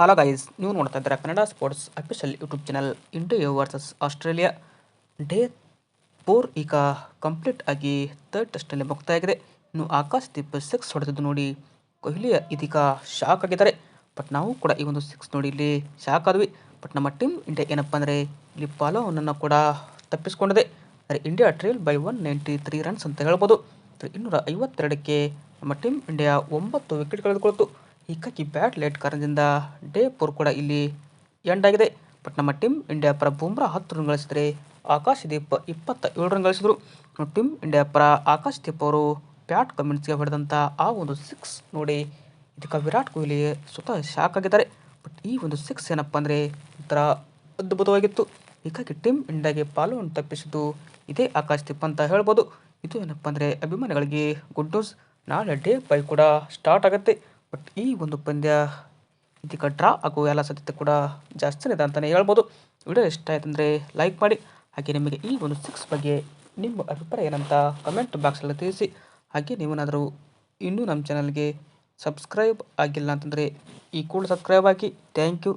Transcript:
Hello guys ನೀವು ನೋಡ್ತಾ ಇದ್ದೀರಾ Kannada sports official YouTube channel India versus Australia day four ಈಗ ಕಂಪ್ಲೀಟ್ ಆಗಿ ಥರ್ಡ್ ಟೆಸ್ಟ್ನಲ್ಲಿ ಮುಕ್ತಾಯಾಗಿದೆ ಇನ್ನು ಆಕಾಶ್ ದೀಪ್ ಸಿಕ್ಸ್ ಹೊಡೆದಿದ್ದು ನೋಡಿ ಕೊಹ್ಲಿಯ ಇದೀಗ ಶಾಕ್ ಆಗಿದ್ದಾರೆ. ಬಟ್ ನಾವು ಕೂಡ ಈ ಒಂದು ಸಿಕ್ಸ್ ನೋಡಿ ಇಲ್ಲಿ ಶಾಕ್ ಆದ್ವಿ. ಬಟ್ ನಮ್ಮ ಟೀಮ್ ಇಂಡಿಯಾ ಏನಪ್ಪ ಅಂದರೆ ಇಲ್ಲಿ ಪಾಲೋವನ್ನು ಕೂಡ ತಪ್ಪಿಸ್ಕೊಂಡಿದೆ. ಅಂದರೆ India trail by one ninety three runs ಅಂತ ಹೇಳ್ಬೋದು. ಇನ್ನೂರ ಐವತ್ತೆರಡಕ್ಕೆ ನಮ್ಮ ಟೀಮ್ ಇಂಡಿಯಾ ಒಂಬತ್ತು ವಿಕೆಟ್ ಕಳೆದುಕೊಳ್ತು. ಹೀಗಾಗಿ ಬ್ಯಾಟ್ ಲೇಟ್ ಕಾರಣದಿಂದ ಡೇ ಫೋರ್ ಕೂಡ ಇಲ್ಲಿ ಎಂಡ್ ಆಗಿದೆ. ಬಟ್ ನಮ್ಮ ಟೀಮ್ ಇಂಡಿಯಾ ಪರ ಬೂಮ್ರಾ ಹತ್ತು ರನ್ ಗಳಿಸಿದರೆ ಆಕಾಶ್ ದೀಪ್ ಇಪ್ಪತ್ತ ಏಳು ರನ್ ಗಳಿಸಿದರು. ಟೀಮ್ ಇಂಡಿಯಾ ಪರ ಆಕಾಶ್ ದೀಪ್ ಅವರು ಬ್ಯಾಟ್ ಕಮಿನ್ಸ್ಗೆ ಹೊಡೆದಂಥ ಆ ಒಂದು ಸಿಕ್ಸ್ ನೋಡಿ ಇದಕ್ಕೆ ವಿರಾಟ್ ಕೊಹ್ಲಿ ಸ್ವತಃ ಶಾಕ್ ಆಗಿದ್ದಾರೆ. ಬಟ್ ಈ ಒಂದು ಸಿಕ್ಸ್ ಏನಪ್ಪ ಅಂದರೆ ಒಂಥರ ಅದ್ಭುತವಾಗಿತ್ತು. ಹೀಗಾಗಿ ಟೀಮ್ ಇಂಡಿಯಾಗೆ ಪಾಲುವನ್ನು ತಪ್ಪಿಸಿದ್ದು ಇದೇ ಆಕಾಶ್ ದೀಪ್ ಅಂತ ಹೇಳ್ಬೋದು. ಇದು ಏನಪ್ಪ ಅಂದರೆ ಅಭಿಮಾನಿಗಳಿಗೆ ಗುಡ್ ನ್ಯೂಸ್. ನಾಳೆ ಡೇ ಬೈ ಕೂಡ ಸ್ಟಾರ್ಟ್ ಆಗುತ್ತೆ. ಬಟ್ ಈ ಒಂದು ಪಂದ್ಯ ಇದೀಗ ಡ್ರಾ ಆಗುವ ಎಲ್ಲ ಸಾಧ್ಯತೆ ಕೂಡ ಜಾಸ್ತಿನೇ ಇದೆ ಅಂತಲೇ ಹೇಳ್ಬೋದು. ವಿಡಿಯೋ ಇಷ್ಟ ಆಯ್ತು ಅಂದರೆ ಲೈಕ್ ಮಾಡಿ. ಹಾಗೆ ನಿಮಗೆ ಈ ಒಂದು ಸಿಕ್ಸ್ ಬಗ್ಗೆ ನಿಮ್ಮ ಅಭಿಪ್ರಾಯ ಏನಂತ ಕಮೆಂಟ್ ಬಾಕ್ಸಲ್ಲಿ ತಿಳಿಸಿ. ಹಾಗೆ ನೀವೇನಾದರೂ ಇನ್ನೂ ನಮ್ಮ ಚಾನಲ್ಗೆ ಸಬ್ಸ್ಕ್ರೈಬ್ ಆಗಿಲ್ಲ ಅಂತಂದರೆ ಈ ಕೂಡ ಸಬ್ಸ್ಕ್ರೈಬ್ ಆಗಿ. Thank you